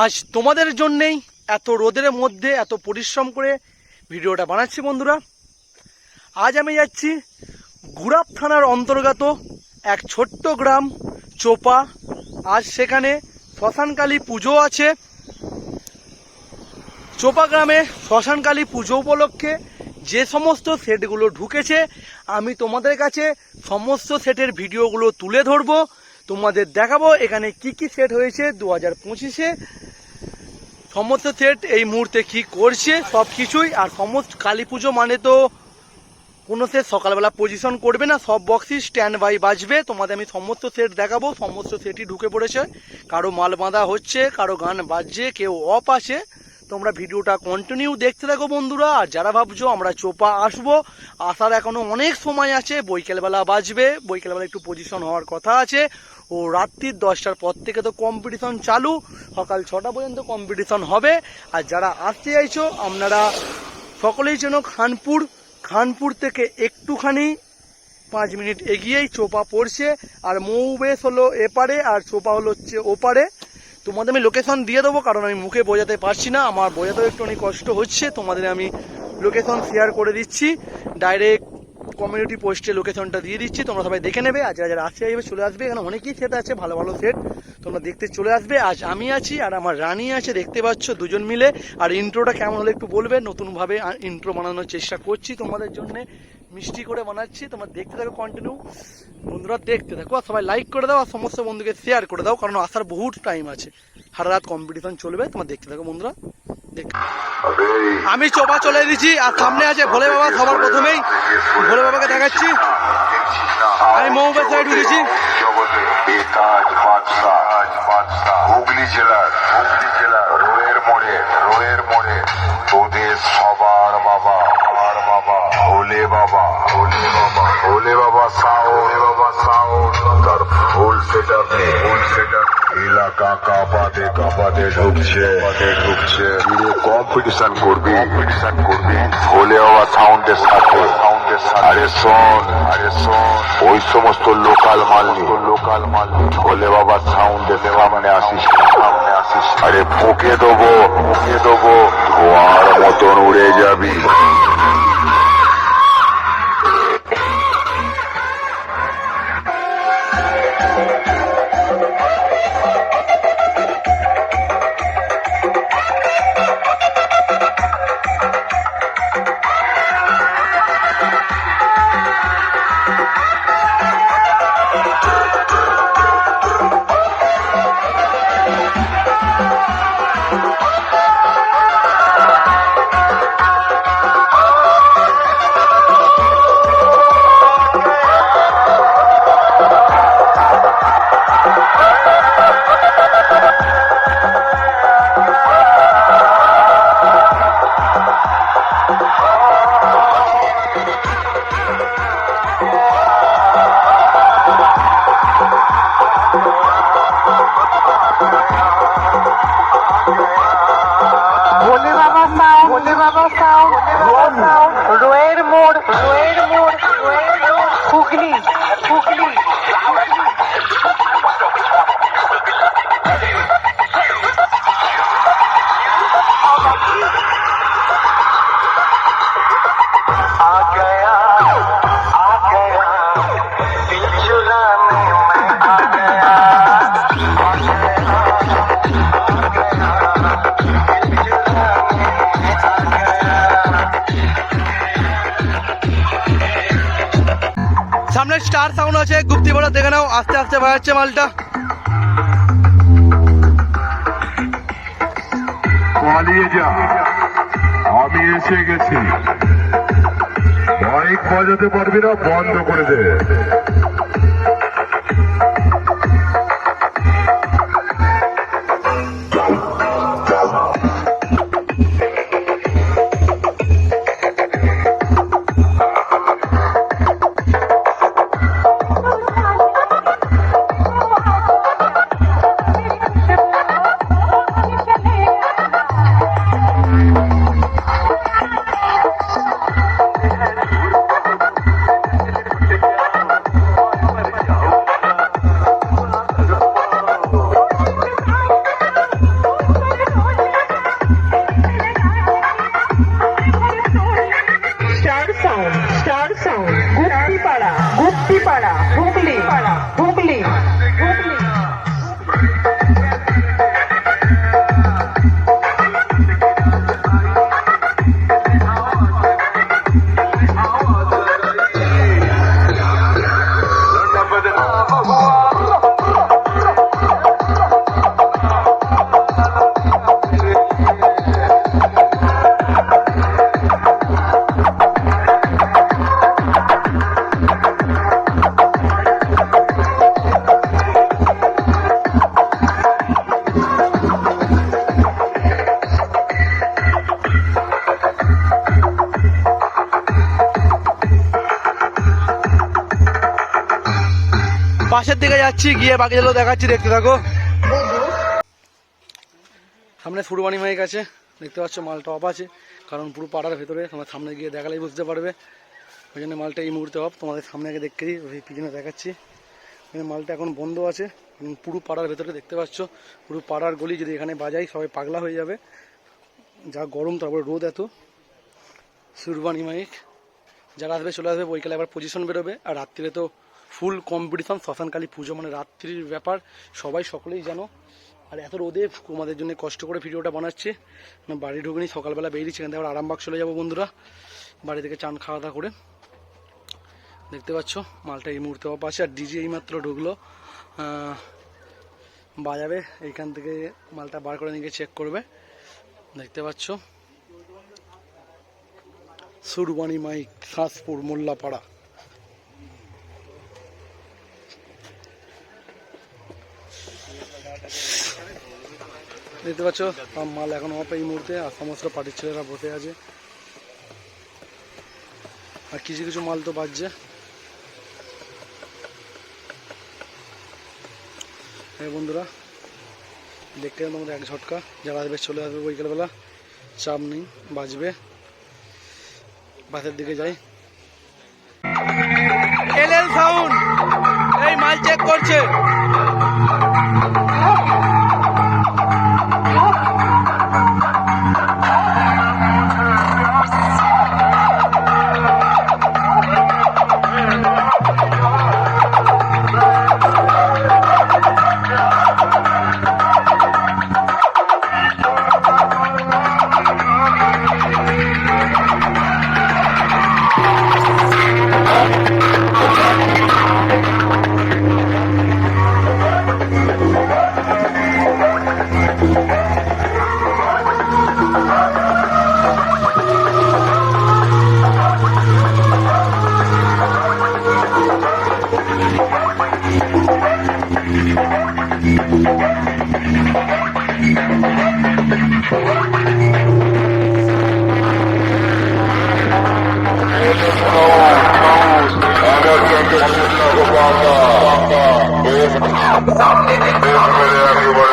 আজ তোমাদের জন্যেই এত রোদের মধ্যে, এত পরিশ্রম করে ভিডিওটা বানাচ্ছি বন্ধুরা। আজ আমি যাচ্ছি গুড়াপ থানার অন্তর্গত এক ছোট্ট গ্রাম, চোপা। আজ সেখানে শ্মশানকালী পুজো আছে। চোপা গ্রামে শ্মশানকালী পুজো উপলক্ষে যে সমস্ত সেটগুলো ঢুকেছে, আমি তোমাদের কাছে সমস্ত সেটের ভিডিওগুলো তুলে ধরবো। তোমাদের দেখাবো এখানে কি কি সেট হয়েছে দু হাজার পঁচিশে। সমস্ত সেট এই মুহূর্তে কি করছে, সব কিছুই। আর সমস্ত কালী পুজো মানে তো কোনো সেট সকালবেলা পজিশন করবে না, সব বক্সই স্ট্যান্ড বাই বাজবে। তোমাদের আমি সমস্ত সেট দেখাবো, সমস্ত সেটই ঢুকে পড়েছে। কারও মাল বাঁধা হচ্ছে, কারও গান বাজছে, কেউ অফ আছে। তোমরা ভিডিওটা কন্টিনিউ দেখতে থাকো বন্ধুরা। আর যারা ভাবছ আমরা চোপা আসব, আসার এখনও অনেক সময় আছে, বৈকালবেলা বাজবে, বৈকালবেলা একটু পজিশন হওয়ার কথা আছে। ও রাত্রির দশটার পর থেকে তো কম্পিটিশন চালু। সকাল ছটা পর্যন্ত কম্পিটিশন হবে। আর যারা আসতে চাইছো, আপনারা সকলেই যেন খানপুর খানপুর থেকে একটুখানি পাঁচ মিনিট এগিয়েই চোপা পড়ছে। আর মৌ বেশ হলো এপারে, আর চোপা হলো হচ্ছে ওপারে। তোমাদের আমি লোকেশন দিয়ে দেবো, কারণ আমি মুখে বোঝাতে পারছি না। আমার বোঝাতেও একটু অনেক কষ্ট হচ্ছে। তোমাদের আমি লোকেশন শেয়ার করে দিচ্ছি। ডাইরেক্ট কমিউনিটি পোস্টে লোকেশনটা দিয়ে দিচ্ছি, তোমরা সবাই দেখে নেবে। আর যারা যারা আসতে যাবে চলে আসবে। এখানে অনেকই সেট আছে, ভালো ভালো সেট তোমরা দেখতে চলে আসবে। আজ আমি আছি আর আমার রানী আছে, দেখতে পাচ্ছ দুজন মিলে। আর ইন্ট্রোটা কেমন হলে একটু বলবে। নতুনভাবে ইন্ট্রো বানানোর চেষ্টা করছি তোমাদের জন্য। মিষ্টি করে বানাচ্ছি, তোমরা দেখতে থাকো কন্টিনিউ বন্ধুরা দেখতে থাকো, আর সবাই লাইক করে দাও, আর সমস্ত বন্ধুকে শেয়ার করে দাও, কারণ আসার বহুত টাইম আছে। সারা রাত কম্পিটিশন চলবে, তোমরা দেখতে থাকো বন্ধুরা। আমি চোপা চলে এসেছি, আর সামনে আছে ভোলে বাবা, সবার প্রথমেই। ভোলে বাবাকে দেখাচ্ছি। আমি মৌবের সাইড উঠেছি। হুগলি জেলার হুগলি জেলার, রোয়ের মোড়ে রোয়ের মোড়ে তোদের সবার বাবা। ভোলে বাবা ভোলে বাবা ভোলে বাবা সাউন্ড বাবা সাউন্ড তার ফুল সেট ফুল সেট এলাকা কাঁপাতে কাঁপাতে ঢুকছে ঢুকছে কম্পিটিশন করবি কম্পিটিশন করবি ভোলে বাবা সাউন্ডের সাথে সাউন্ডের সাথে আরে শোন আরে শোন ওই সমস্ত লোকাল মাল লোকাল মাল ভোলে বাবা সাউন্ডের সামনে আসিস সামনে আসিস আরে ফুকে দেবো ফুকে দেবো ধোয়ার মতন উড়ে যাবি সামনে স্টার সাউন্ড আছে, গুপ্তি বড় দেখে নাও, আস্তে আস্তে বাজাচ্ছে মালটা। পালিয়ে যা। আমি এসে গেছি। মাইক বাজাতে পারবি না, বন্ধ করে দে। পাশের দিকে যাচ্ছি, গিয়ে বাকি যেগুলো দেখাচ্ছি, দেখতে থাকো। সামনে ফুরবানি মাইক আছে, দেখতে পাচ্ছ মালটা অফ আছে, কারণ পুরো পাড়ার ভেতরে তোমার সামনে গিয়ে দেখালেই বুঝতে পারবে। ওই জন্য মালটা এই মুহূর্তে অফ তোমাদের সামনে আগে দেখতে দিই, ওই পিছনে দেখাচ্ছি। মালটা এখন বন্ধ আছে পুরো পাড়ার ভেতরে দেখতে পাচ্ছ, পুরো পাড়ার গলি যদি এখানে বাজাই, সবাই পাগলা হয়ে যাবে। যা গরম, তারপরে রোদ এত। সুরবানি মাইক, যারা আসবে, চলে আসবে বইকালে আবার পজিশন বেরোবে, আর রাত্রিরে তো ফুল কম্পিটিশন শ্মশানকালী পুজো মানে রাত্রির ব্যাপার। সবাই সকলেই জানো আর এত রোদে তোমাদের জন্য কষ্ট করে ভিডিওটা বানাচ্ছি। মানে বাড়ি ঢুকিনি, সকালবেলা বেরিয়েছি, এখান থেকে আরামবাগ চলে যাব বন্ধুরা। বাড়ি থেকে চান খাওয়া দাওয়া করে। দেখতে পাচ্ছ, মালটা এই মুহূর্তে আছে আর ডিজি এইমাত্র ঢুকলো। বাজাবে এইখান থেকে মালটা বার করে নিয়ে চেক করবে। দেখতে পাচ্ছ, সুরবানি মাইক শাঁসপুর মোল্লাপাড়া। দেখতে পাচ্ছ মাল এখন অফ এই মুহূর্তে, আর সমস্ত পার্টির ছেলেরা বসে আছে। আর কিছু কিছু মাল তো বাজছে। হ্যাঁ বন্ধুরা, দেখতে গেলে তোমাদের এক ঝটকা। যারা আসবে চলে আসবে বিকেলবেলা, চাপ নেই, বাজবে। বাসের দিকে যাই। এল সাউন্ড, এই মাল চেক করছে। Everybody, everybody.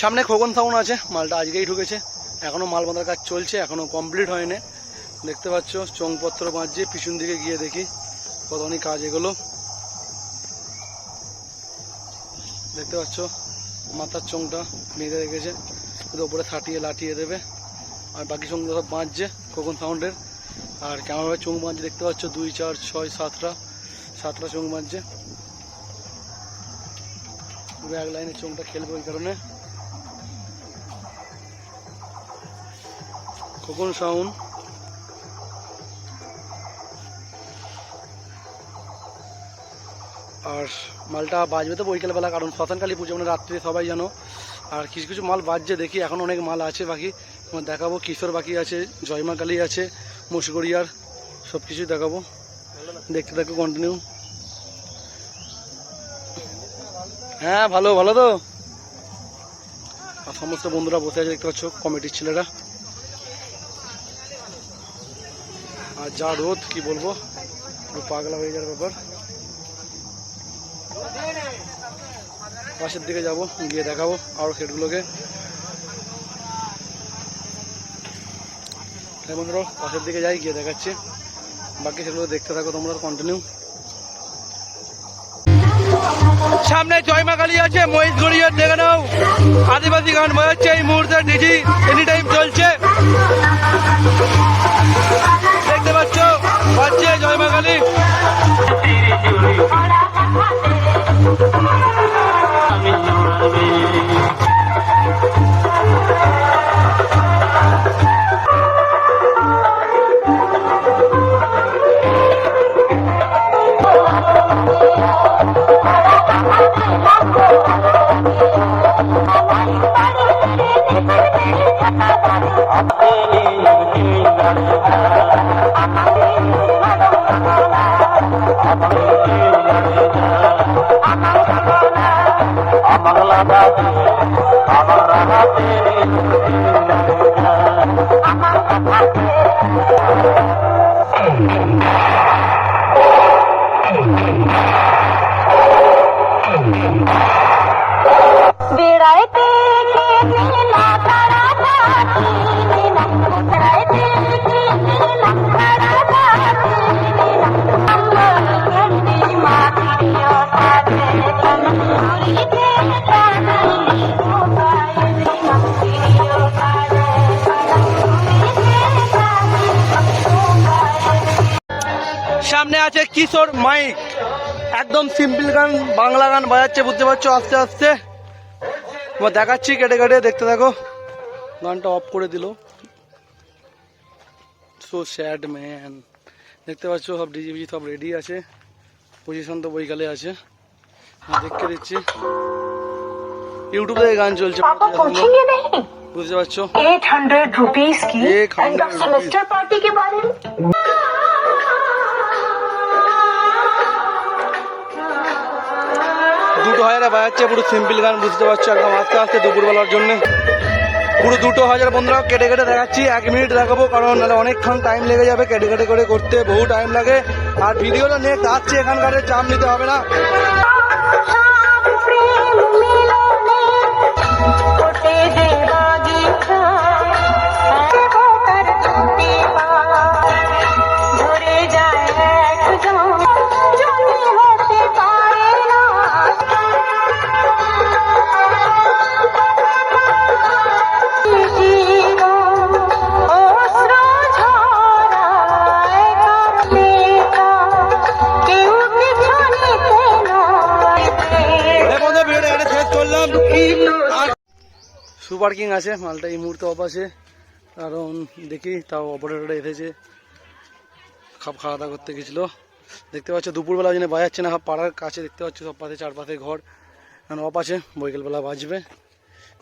সামনে খোকন সাউন্ড আছে, মালটা আজকেই ঢুকেছে। এখনও মাল বাঁধার কাজ চলছে, এখনও কমপ্লিট হয়নি। দেখতে পাচ্ছ, চোংপত্র বাঁধছে, পিছন দিকে গিয়ে দেখি কতখানি কাজ এগুলো। দেখতে পাচ্ছ, মাথার চোংটা বেঁধে রেখেছে ওপরে থাটিয়ে লাটিয়ে দেবে। আর বাকি চোংগুলো সব বাঁধছে খোকন সাউন্ডের আর কেমনভাবে চোং বাঁধছে, দেখতে পাচ্ছ, দুই, চার, ছয়, সাতটা সাতটা চোং বাঁধছে। এক লাইনে চোংটা খেলবে ওই কারণে। খোকন সাউন্ড আর মালটা বাজবে তো বৈকালবেলা, কারণ শ্মশানকালী পুজো মানে রাত্রে সবাই জানো। আর কিছু কিছু মাল বাজছে, দেখি এখন অনেক মাল আছে বাকি। তোমার দেখাবো, কিশোর বাকি আছে, জয়মা কালী আছে মুশগড়িয়ার সব কিছুই দেখাবো। দেখতে থাকো কন্টিনিউ হ্যাঁ ভালো ভালো তো। আর সমস্ত বন্ধুরা বসে আছে, দেখতে পাচ্ছ কমিটির ছেলেরা। আর যা রোদ, কি বলব? পুরো পাগলা হয়ে যাওয়ার ব্যাপার। পাশের দিকে যাব, গিয়ে দেখাবো আরও সেটগুলোকে হ্যাঁ পাশের দিকে যাই, গিয়ে দেখাচ্ছি। বাকি সেগুলো দেখতে থাকো তোমরা কন্টিনিউ সামনে জয়মা কালী আছে, মহেশ গড়িয়ার দেখে নাও। আদিবাসী গান বাজাচ্ছে এই মুহূর্তে ডিজি এনি টাইম চলছে। জয়মা কালী বেড়াইতে সামনে আছে কিশোর মাইক। একদম সিম্পল গান বাংলা গান বাজাচ্ছে বুঝতে পারছ? আস্তে আস্তে। তোমার দেখাচ্ছি কেটে কেটে দেখতে থাকো। গানটা অফ করে দিল। সো স্যাড ম্যান দেখতে পাচ্ছ সব ডিজি ভিজি সব রেডি আছে। পজিশন তো বইকালে আছে। হ্যাঁ, দেখতে দিচ্ছি। ইউটিউবে গান চলছে। বুঝতে পারছ? এইট হান্ড্রেড রুপিস কি? সেমিস্টার পার্টি কে যাচ্ছে, পুরো সিম্পল গান বুঝতে পারছ একদম আস্তে আস্তে দুপুরবেলার জন্যে। পুরো দুটো হাজার বন্ধুরা কেটে কেটে দেখাচ্ছি, এক মিনিট দেখাবো, কারণ নাহলে অনেকক্ষণ টাইম লেগে যাবে কেটে কেটে করে করতে, বহু টাইম লাগে। আর ভিডিওটা নেক্সট আসছে, এখানকার চাপ নিতে হবে না। সুপার কিং আছে, মালটা এই মুহূর্তে অফ আছে। কারণ দেখি তাও অপারেটরটা এসেছে। খাপ খাওয়া দাওয়া করতে গেছিল। দেখতে পাচ্ছ, দুপুরবেলা জন্য বাজাচ্ছে না পাড়ার কাছে দেখতে পাচ্ছ, সব পাশে চারপাশে ঘর। কারণ অফ আছে, বৈকালবেলা বাজবে।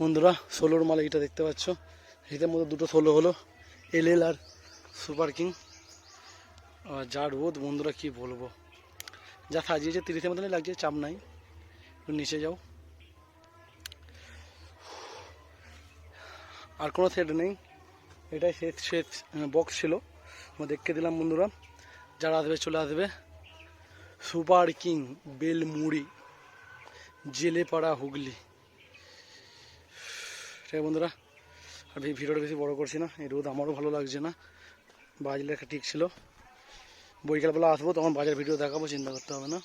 বন্ধুরা, ষোলোর মাল এইটা দেখতে পাচ্ছ। এটার মধ্যে দুটো ষোলো হলো, এল এল আর সুপার কিং। যা রোদ, বন্ধুরা কি বলব। যা সাজিয়েছে, তিরিশের মতনই লাগছে, চাপ নাই। নিচে যাও। আর কোনো সেট নেই। এটাই শেষ শেষ বক্স ছিল। আমরা দেখতে দিলাম বন্ধুরা। যারা আসবে চলে আসবে। Super king Belmuri, Jelepara Hooghly. ঠিক বন্ধুরা? আর ভিডিওটা বেশি বড় করছি না। এই রোদ আমারও ভালো লাগছে না। বাজলে একটা ঠিক ছিল। বৈকালবেলা আসব, তখন বাজার ভিডিও দেখাবো, চিন্তা করতে হবে না।